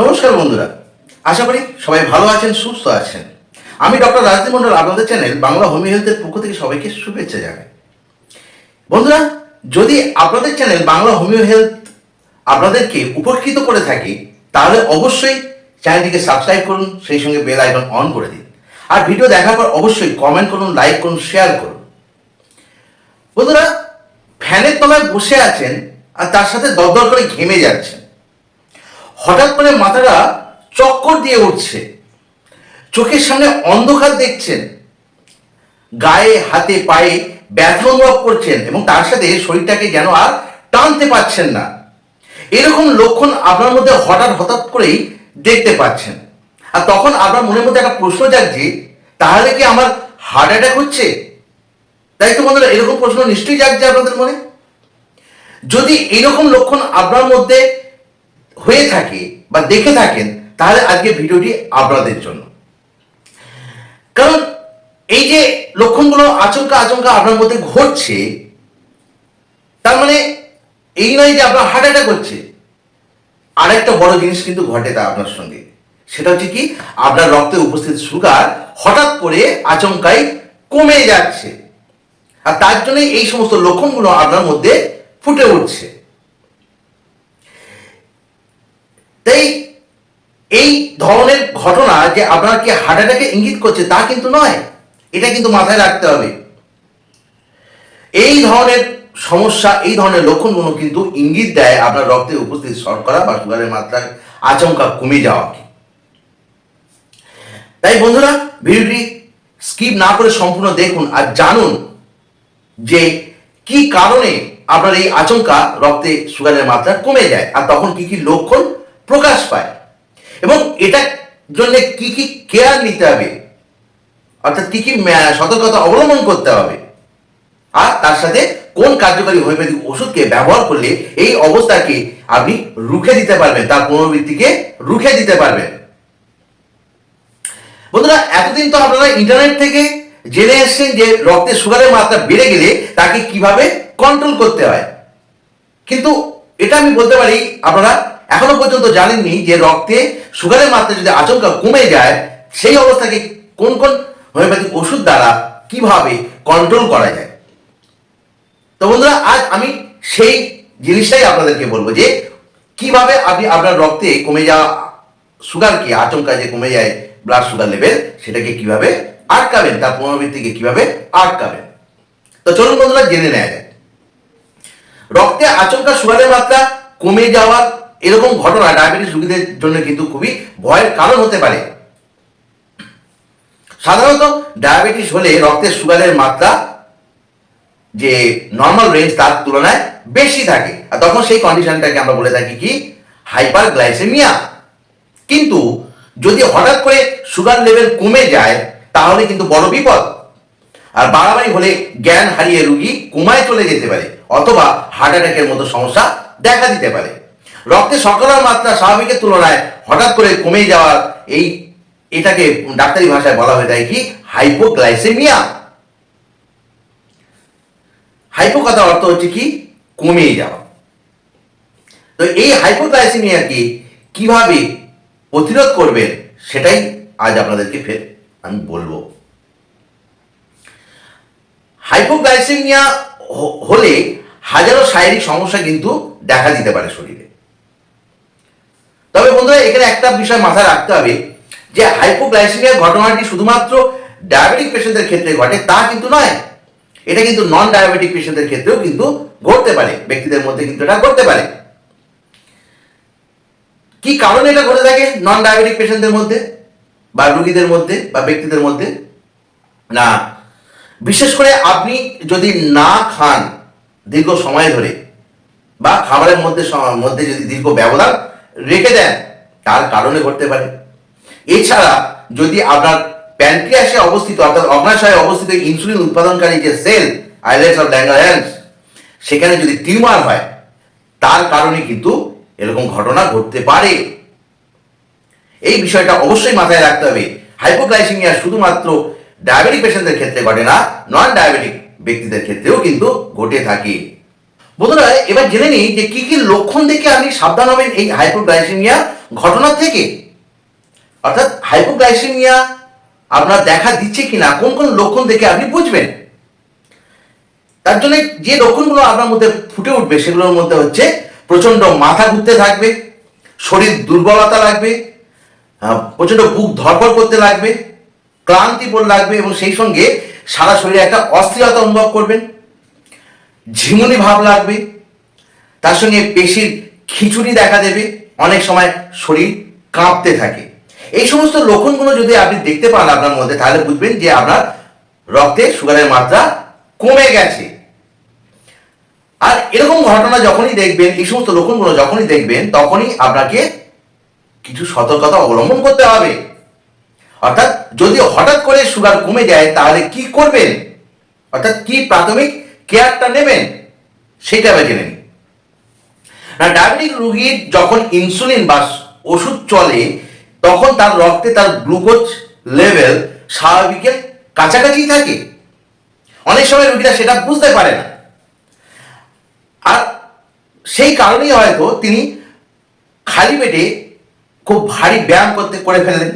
নমস্কার বন্ধুরা। আশা করি সবাই ভালো আছেন, সুস্থ আছেন। আমি ডক্টর রাজদীপ মন্ডল আপনাদের চ্যানেল বাংলা হোমিও হেলথের পক্ষ থেকে সবাইকে শুভেচ্ছা জানাই। বন্ধুরা, যদি আপনাদের চ্যানেল বাংলা হোমিও হেলথ আপনাদেরকে উপকৃত করে থাকে, তাহলে অবশ্যই চ্যানেলটিকে সাবস্ক্রাইব করুন, সেই সঙ্গে বেল আইকন অন করে দিন। আর ভিডিও দেখার পর অবশ্যই কমেন্ট করুন লাইক করুন শেয়ার করুন। বন্ধুরা, ফ্যানের তলায় বসে আছেন আর তার সাথে দরদর করে ঘেমে যাচ্ছেন। হঠাৎ করে মাথাটা চক্কর দিয়ে উঠছে। চোখের সামনে অন্ধকার দেখছেন। গায়ে, হাতে, পায়ে ব্যথা অনুভব করছেন এবং তার সাথে শরীরটাকে যেন আর টানতে পারছেন না। এরকম লক্ষণ আপনার মধ্যে হঠাৎ হঠাৎ করেই দেখতে পাচ্ছেন। আর তখন আপনার মনের মধ্যে একটা প্রশ্ন জাগছে, তাহলে কি আমার হার্ট অ্যাটাক হচ্ছে? তাই তো বন্ধুরা, এরকম প্রশ্ন নিশ্চয়ই জাগছে আপনাদের মনে? যদি এরকম লক্ষণ আপনার মধ্যে হয়ে থাকে বা দেখে থাকেন, তাহলে আজকে ভিডিওটি আপনাদের জন্য। কারণ এই যে লক্ষণগুলো আচমকা আচমকা আপনার মধ্যে ঘটছে, তার মানে এই নয় যে আপনার হার্ট অ্যাটাক হচ্ছে। আর একটা বড় জিনিস কিন্তু ঘটে তা আপনার সঙ্গে। সেটা হচ্ছে কি, আপনার রক্তে উপস্থিত সুগার হঠাৎ করে আচমকাই কমে যাচ্ছে। আর তার জন্যই এই সমস্ত লক্ষণগুলো আপনার মধ্যে ফুটে উঠছে। তাই এই ধরনের ঘটনা যে আপনার কি হার্ট অ্যাটাকে ইঙ্গিত করছে, তা কিন্তু নয়। এটা কিন্তু মাথায় রাখতে হবে। এই ধরনের সমস্যা, এই ধরনের লক্ষণগুলো কিন্তু ইঙ্গিত দেয় আপনার রক্তে উপস্থিত শর্করা বা সুগারের মাত্রা আচমকা কমে যাওয়াকে। তাই বন্ধুরা, ভিডিওটি স্কিপ না করে সম্পূর্ণ দেখুন আর জানুন যে কি কারণে আপনার এই আচমকা রক্তে সুগারের মাত্রা কমে যায় আর তখন কি কি লক্ষণ প্রকাশ পায়। এবং এটার জন্য কি কি কেয়ার নিতে হবে? অর্থাৎ কি কি সতর্কতা অবলম্বন করতে হবে? আর তার সাথে কোন কার্যকারী হোমিওপ্যাথিক ওষুধকে ব্যবহার করলে এই অবস্থাকে আপনি রুখে দিতে পারবেন, তার পুনরাবৃত্তিকে রুখে দিতে পারবেন। বন্ধুরা, এতদিন তো আপনারা ইন্টারনেট থেকে জেনে এসছেন যে রক্তে সুগারের মাত্রা বেড়ে গেলে তাকে কীভাবে কন্ট্রোল করতে হয়। কিন্তু এটা আমি বলতে পারি, আপনারা এখনও পর্যন্ত জানেননি যে রক্তে সুগারের মাত্রা যদি আচমকা কমে যায়, সেই অবস্থাকে কোন কোন হোমিওপ্যাথিক ওষুধ দ্বারা কীভাবে কন্ট্রোল করা যায়? তো বন্ধুরা, আজ আমি সেই জিনিসটাই আপনাদেরকে বলব যে কীভাবে আপনি আপনার রক্তে কমে যাওয়া সুগারকে আচমকা যে কমে যায় ব্লাড সুগার লেভেল সেটাকে কীভাবে আটকাবেন, তার পুনরাবৃত্তিকে কীভাবে আটকাবেন? তো চলুন বন্ধুরা, জেনে নেওয়া যায় রক্তে আচমকা সুগারের মাত্রা কমে যাওয়ার এরকম ঘটনা ডায়াবেটিস রোগীদের জন্য কিন্তু খুবই ভয়ের কারণ হতে পারে। সাধারণত ডায়াবেটিস হলে রক্তের সুগারের মাত্রা যে নর্মাল রেঞ্জ তার তুলনায় বেশি থাকে। আর তখন সেই কন্ডিশনটাকে আমরা বলে থাকি কি? হাইপার গ্লাইসেমিয়া কিন্তু যদি হঠাৎ করে সুগার লেভেল কমে যায়, তাহলে কিন্তু বড় বিপদ। আর বাড়াবাড়ি হলে জ্ঞান হারিয়ে রুগী কোমায় চলে যেতে পারে, অথবা হার্ট অ্যাটাকের মতো সমস্যা দেখা দিতে পারে। রক্তে শর্করার মাত্রা স্বাভাবিকের তুলনায় হঠাৎ করে কমে যাওয়ার এই এটাকে ডাক্তারি ভাষায় বলা হয়ে থাকে কি? হাইপোগ্লাইসেমিয়া। হাইপো কথার অর্থ হচ্ছে কি? কমে যাওয়া। তো এই হাইপোগ্লাইসেমিয়াকে কীভাবে প্রতিরোধ করবেন সেটাই আজ আপনাদেরকে ফের আমি বলব। হাইপোগ্লাইসেমিয়া হলে হাজারো শারীরিক সমস্যা কিন্তু দেখা দিতে পারে শরীরে। তবে বন্ধুরা, এখানে একটা বিষয় মাথায় রাখতে হবে যে হাইপোগ্লাইসেমিয়ার ঘটনাটি শুধুমাত্র ডায়াবেটিক পেশেন্টদের ক্ষেত্রে ঘটে, তা কিন্তু নয়। এটা কিন্তু নন ডায়াবেটিক পেশেন্টদের ক্ষেত্রেও কিন্তু ঘটতে পারে। ব্যক্তিদের মধ্যে কিন্তু এটা ঘটতে পারে। কি কারণে এটা ঘটে থাকে নন ডায়াবেটিক পেশেন্টদের মধ্যে বা রুগীদের মধ্যে বা ব্যক্তিদের মধ্যে? না, বিশেষ করে আপনি যদি না খান দীর্ঘ সময় ধরে বা খাবারের মধ্যে মধ্যে যদি দীর্ঘ ব্যবধান রেখে দেন, তার কারণে ঘটতে পারে। এছাড়া যদি আপনার প্যানক্রিয়াসে অবস্থিত, অর্থাৎ অগ্নাশয়ে অবস্থিত ইনসুলিন উৎপাদনকারী যে সেল আইলেটস অফ ল্যাঙ্গারহ্যান্স সেখানে যদি টিউমার হয়, তার কারণে কিন্তু এরকম ঘটনা ঘটতে পারে। এই বিষয়টা অবশ্যই মাথায় রাখতে হবে। হাইপোগ্লাইসেমিয়া শুধুমাত্র ডায়াবেটিক পেশেন্টদের ক্ষেত্রে ঘটে না নন ডায়াবেটিক ব্যক্তিদের ক্ষেত্রেও কিন্তু ঘটে থাকে। বন্ধুরা এবার জেনে নিই যে কি কি লক্ষণ দেখে আপনি সাবধান হবেন এই হাইপোগ্লাইসেমিয়া ঘটনা থেকে। অর্থাৎ হাইপোগ্লাইসেমিয়া আপনার দেখা দিচ্ছে কিনা কোন কোন লক্ষণ দেখে আপনি বুঝবেন। তার জন্য যে লক্ষণগুলো আপনার মধ্যে ফুটে উঠবে সেগুলোর মধ্যে হচ্ছে প্রচণ্ড মাথা ঘুরতে থাকবে শরীর দুর্বলতা লাগবে আহ, প্রচণ্ড বুক ধরপড় করতে লাগবে ক্লান্তিবোধ লাগবে এবং সেই সঙ্গে সারা শরীরে একটা অস্থিরতা অনুভব করবেন। ঝিমুনি ভাব লাগবে, তার সঙ্গে পেশির খিচুড়ি দেখা দেবে, অনেক সময় শরীর কাঁপতে থাকে। এই সমস্ত লক্ষণগুলো যদি আপনি দেখতে পান আপনার মধ্যে, তাহলে বুঝবেন যে আপনার রক্তে সুগারের মাত্রা কমে গেছে। আর এরকম ঘটনা যখনই দেখবেন, এই সমস্ত লক্ষণগুলো যখনই দেখবেন, তখনই আপনাকে কিছু সতর্কতা অবলম্বন করতে হবে। অর্থাৎ যদি হঠাৎ করে সুগার কমে যায়, তাহলে কি করবেন? অর্থাৎ কি প্রাথমিক কেয়ারটা নেবেন সেটা আমরা জেনে না, ডায়াবেটিক রোগীর যখন ইনসুলিন বা ওষুধ চলে, তখন তার রক্তে তার গ্লুকোজ লেভেল স্বাভাবিকের কাছাকাছি থাকে। অনেক সময় রুগীরা সেটা বুঝতে পারে না। আর সেই কারণেই হয়তো তিনি খালি পেটে খুব ভারী ব্যায়াম করতে, করে ফেললেন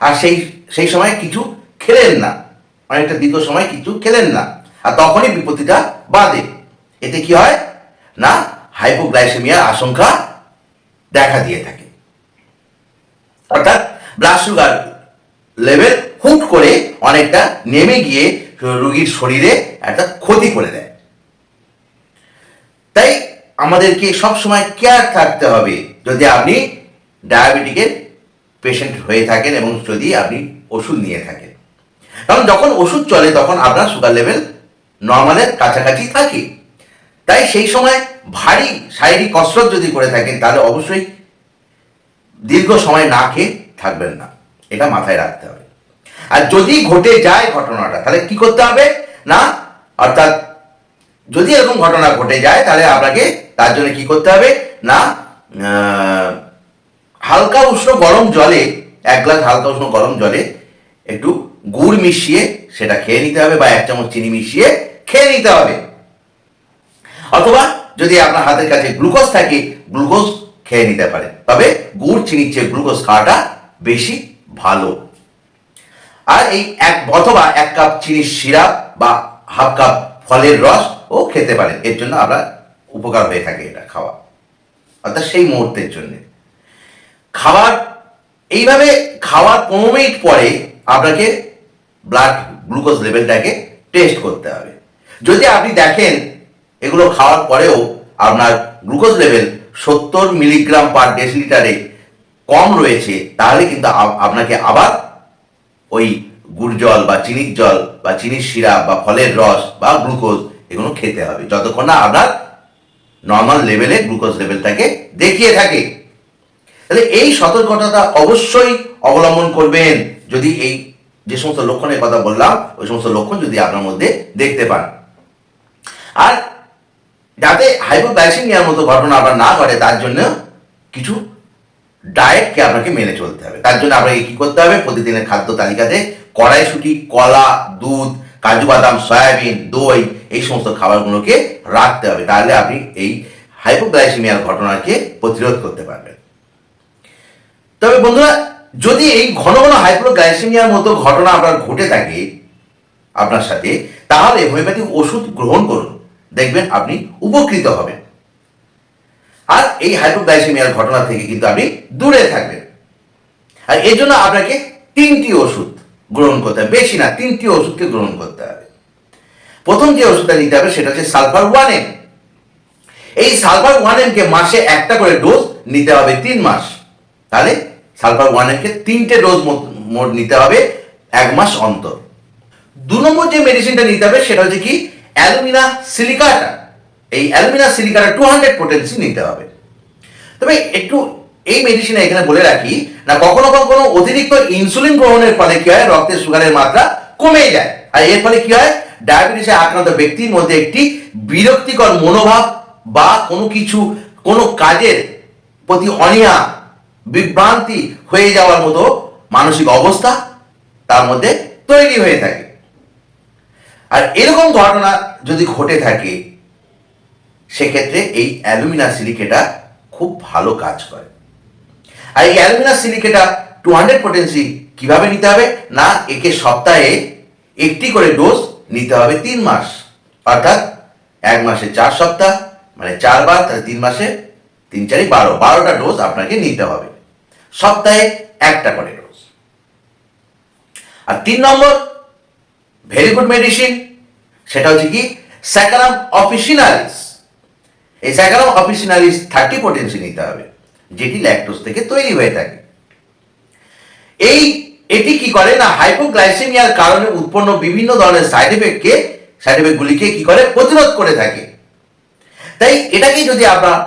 আর সেই সেই সময় কিছু খেলেন না। অনেকটা দীর্ঘ সময় কিছু খেলেন না। আর তখনই বিপত্তিটা বাদে এতে কি হয়? না হাইপোগ্লাইসেমিয়ার আশঙ্কা দেখা দিয়ে থাকে। অর্থাৎ ব্লাড সুগার লেভেল হুট করে অনেকটা নেমে গিয়ে রোগীর শরীরে একটা ক্ষতি করে দেয়। তাই আমাদেরকে সবসময় কেয়ার থাকতে হবে যদি আপনি ডায়াবেটিকের পেশেন্ট হয়ে থাকেন এবং যদি আপনি ওষুধ নিয়ে থাকেন। কারণ যখন ওষুধ চলে, তখন আপনার সুগার লেভেল নর্মালের কাছাকাছি থাকে। তাই সেই সময় ভারী শারীরিক কসরত যদি করে থাকেন, তাহলে অবশ্যই দীর্ঘ সময় না খেয়ে থাকবেন না। এটা মাথায় রাখতে হবে। আর যদি ঘটে যায় ঘটনাটা, তাহলে কি করতে হবে? না, অর্থাৎ যদি এরকম ঘটনা ঘটে যায়, তাহলে আপনাকে তার জন্য কি করতে হবে? না হালকা উষ্ণ গরম জলে, এক গ্লাস হালকা উষ্ণ গরম জলে একটু গুড় মিশিয়ে সেটা খেয়ে নিতে হবে বা এক চামচ চিনি মিশিয়ে খেয়ে নিতে হবে। অথবা যদি আপনার হাতের কাছে গ্লুকোজ থাকে, গ্লুকোজ খেয়ে নিতে পারে। তবে গুড়, চিনির চেয়ে গ্লুকোজ খাওয়াটা বেশি ভালো। আর এই এক অথবা এক কাপ চিনির সিরাপ বা হাফ কাপ ফলের রস ও খেতে পারেন। এর জন্য আপনার উপকার হয়ে থাকে এটা খাওয়া। অর্থাৎ সেই মুহূর্তের জন্য। খাবার, এইভাবে খাওয়ার পনেরো মিনিট পরে আপনাকে ব্লাড গ্লুকোজ লেভেলটাকে টেস্ট করতে হবে। যদি আপনি দেখেন এগুলো খাওয়ার পরেও আপনার গ্লুকোজ লেভেল সত্তর মিলিগ্রাম পার ডেসিলিটারে কম রয়েছে, তাহলে কিন্তু আপনাকে আবার ওই গুড় জল বা চিনির জল বা চিনির সিরাপ বা ফলের রস বা গ্লুকোজ এগুলো খেতে হবে, যতক্ষণ না আপনার নর্মাল লেভেলে গ্লুকোজ লেভেলটাকে দেখিয়ে থাকে। তাহলে এই সতর্কতাটা অবশ্যই অবলম্বন করবেন, যদি এই যে সমস্ত লক্ষণের কথা বললাম, ওই সমস্ত লক্ষণ যদি আপনার মধ্যে দেখতে পান। আর যাতে হাইপোগ্লাইসেমিয়ার মতো ঘটনা আবার না ঘটে, তার জন্য কিছু ডায়েটকে আপনাকে মেনে চলতে হবে। তার জন্য আপনাকে কী করতে হবে? প্রতিদিনের খাদ্য তালিকাতে কড়াইশুটি, কলা, দুধ, কাজু বাদাম, সয়াবিন, দই, এই সমস্ত খাবারগুলোকে রাখতে হবে। তাহলে আপনি এই হাইপোগ্লাইসেমিয়ার ঘটনাকে প্রতিরোধ করতে পারবেন। তবে বন্ধুরা, যদি এই ঘন ঘন হাইপোগ্লাইসেমিয়ার মতো ঘটনা আপনার ঘটে থাকে আপনার সাথে, তাহলে হোমিওপ্যাথিক ওষুধ গ্রহণ করুন। দেখবেন আপনি উপকৃত হবেন। আর এই হাইপোগ্লাইসেমিয়ার ঘটনা থেকে কিন্তু আপনি দূরে থাকবেন। আর এর জন্য আপনাকে তিনটি ওষুধ গ্রহণ করতে হবে। বেশি না, তিনটি ওষুধকে গ্রহণ করতে হবে। প্রথম যে ওষুধটা নিতে হবে সেটা হচ্ছে সালফার ওয়ান এম এই সালফার ওয়ান এমকে মাসে একটা করে ডোজ নিতে হবে তিন মাস। তাহলে সালফার ওয়ান এমকে তিনটে ডোজ মোট নিতে হবে এক মাস অন্তর। দু নম্বর যে মেডিসিনটা নিতে হবে সেটা হচ্ছে কি? অ্যালুমিনা সিলিকাটা, এই alumina silicata two hundred potency নিতে হবে। তবে একটু এই মেডিসিনে এখানে বলে রাখি, না, কখনো কখনো অতিরিক্ত ইনসুলিন গ্রহণের ফলে কি হয়, রক্তে সুগারের মাত্রা কমে যায়। আর এর ফলে কি হয় ডায়াবেটিসে আক্রান্ত ব্যক্তির মধ্যে একটি বিরক্তিকর মনোভাব বা কোনো কিছু, কোনো কাজের প্রতি অনীহা, বিভ্রান্তি হয়ে যাওয়ার মতো মানসিক অবস্থা তার মধ্যে তৈরি হয়ে থাকে। আর এরকম ঘটনা যদি ঘটে থাকে, সেক্ষেত্রে এই অ্যালুমিনা সিলিকেটা খুব ভালো কাজ করে। আর এই aluminas silicata two hundred potency কীভাবে নিতে হবে? না, একে সপ্তাহে একটি করে ডোজ নিতে হবে তিন মাস। অর্থাৎ এক মাসে চার সপ্তাহ মানে চারবার, তাহলে তিন মাসে তিন চারি বারো। বারোটা ডোজ আপনাকে নিতে হবে। সপ্তাহে একটা করে ডোজ আর তিন নম্বর ভেরি গুড মেডিসিন সেটা হচ্ছে কি? স্যাকারাম অফিসিনালিস এই স্যাকারাম অফিসিনালিস থার্টি পোটেন্সি নিতে হবে, যেটি ল্যাকটোজ থেকে তৈরি হয়ে থাকে। এই, এটি কি করে না হাইপোগ্লাইসেমিয়ার কারণে উৎপন্ন বিভিন্ন ধরনের সাইড এফেক্টকে সাইড এফেক্টগুলিকে কি করে প্রতিরোধ করে থাকে। তাই এটাকে যদি আপনারা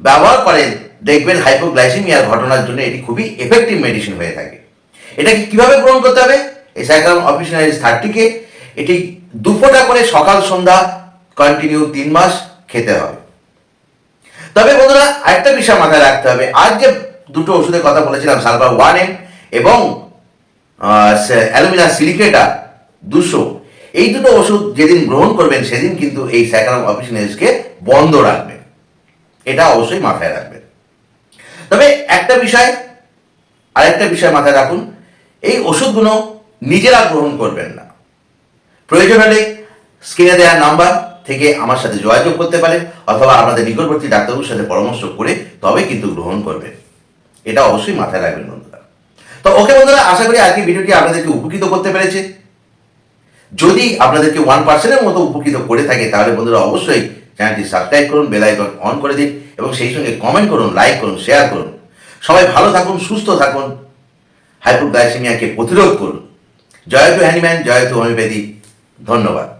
ব্যবহার করেন দেখবেন হাইপোগ্লাইসেমিয়ার ঘটনার জন্য এটি খুবই এফেক্টিভ মেডিসিন হয়ে থাকে। এটাকে কীভাবে গ্রহণ করতে হবে? এই সাইক্রাম অফিসিনালিস থার্টিকে, এটি দুপোটা করে সকাল সন্ধ্যা কন্টিনিউ তিন মাস খেতে হবে। তবে বন্ধুরা, আরেকটা বিষয় মাথায় রাখতে হবে। আজ যে দুটো ওষুধের কথা বলেছিলাম, সালফার ওয়ান এম এবং অ্যালুমিনা সিলিকেটা দুশো, এই দুটো ওষুধ যেদিন গ্রহণ করবেন, সেদিন কিন্তু এই স্যাকারাম অফিসিনালিসকে বন্ধ রাখবেন। এটা অবশ্যই মাথায় রাখবেন। তবে একটা বিষয়, আরেকটা বিষয় মাথায় রাখুন। এই ওষুধগুলো নিজেরা গ্রহণ করবেন না। প্রয়োজন হলে স্ক্রিনে দেওয়া নাম্বার থেকে আমার সাথে যোগাযোগ করতে পারেন, অথবা আপনাদের নিকটবর্তী ডাক্তারবাবুর সাথে পরামর্শ করে তবে কিন্তু গ্রহণ করবেন। এটা অবশ্যই মাথায় রাখবেন বন্ধুরা। তো ওকে বন্ধুরা, আশা করি আজকে ভিডিওটি আপনাদেরকে উপকৃত করতে পেরেছে। যদি আপনাদেরকে ওয়ান পার্সেন্টের মতো উপকৃত করে থাকে, তাহলে বন্ধুরা অবশ্যই চ্যানেলটি সাবস্ক্রাইব করুন, বেল আইকন অন করে দিন, এবং সেই সঙ্গে কমেন্ট করুন লাইক করুন শেয়ার করুন। সবাই ভালো থাকুন, সুস্থ থাকুন। হাইপোগ্লাইসেমিয়াকে প্রতিরোধ করুন। জয় তো হ্যানিম্যান জয় তো হোমিওপ্যাথি। ধন্যবাদ।